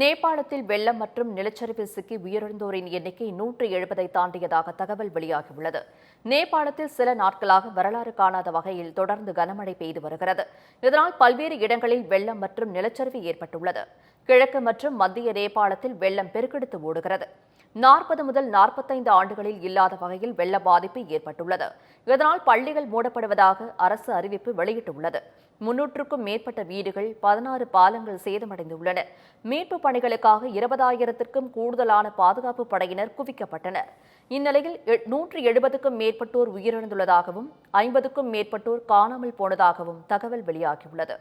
நேபாளத்தில் வெள்ளம் மற்றும் நிலச்சரிவில் சிக்கி உயிரிழந்தோரின் எண்ணிக்கை நூற்று எழுபதை தாண்டியதாக தகவல் வெளியாகியுள்ளது. நேபாளத்தில் சில நாட்களாக வரலாறு காணாத வகையில் தொடர்ந்து கனமழை பெய்து வருகிறது. இதனால் பல்வேறு இடங்களில் வெள்ளம் மற்றும் நிலச்சரிவு ஏற்பட்டுள்ளது. கிழக்கு மற்றும் மத்திய நேபாளத்தில் வெள்ளம் பெருக்கெடுத்து ஓடுகிறது. நாற்பது முதல் நாற்பத்தைந்து ஆண்டுகளில் இல்லாத வகையில் வெள்ள பாதிப்பு ஏற்பட்டுள்ளது. இதனால் பள்ளிகள் மூடப்படுவதாக அரசு அறிவிப்பு வெளியிட்டுள்ளது. முன்னூற்றுக்கும் மேற்பட்ட வீடுகள் பதினாறு பாலங்கள் சேதமடைந்துள்ளன. மீட்பு பணிகளுக்காக இருபதாயிரத்திற்கும் கூடுதலான பாதுகாப்பு படையினர் குவிக்கப்பட்டனர். இந்நிலையில் நூற்று எழுபதுக்கும் மேற்பட்டோர் உயிரிழந்துள்ளதாகவும் ஐம்பதுக்கும் மேற்பட்டோர் காணாமல் போனதாகவும் தகவல் வெளியாகியுள்ளது.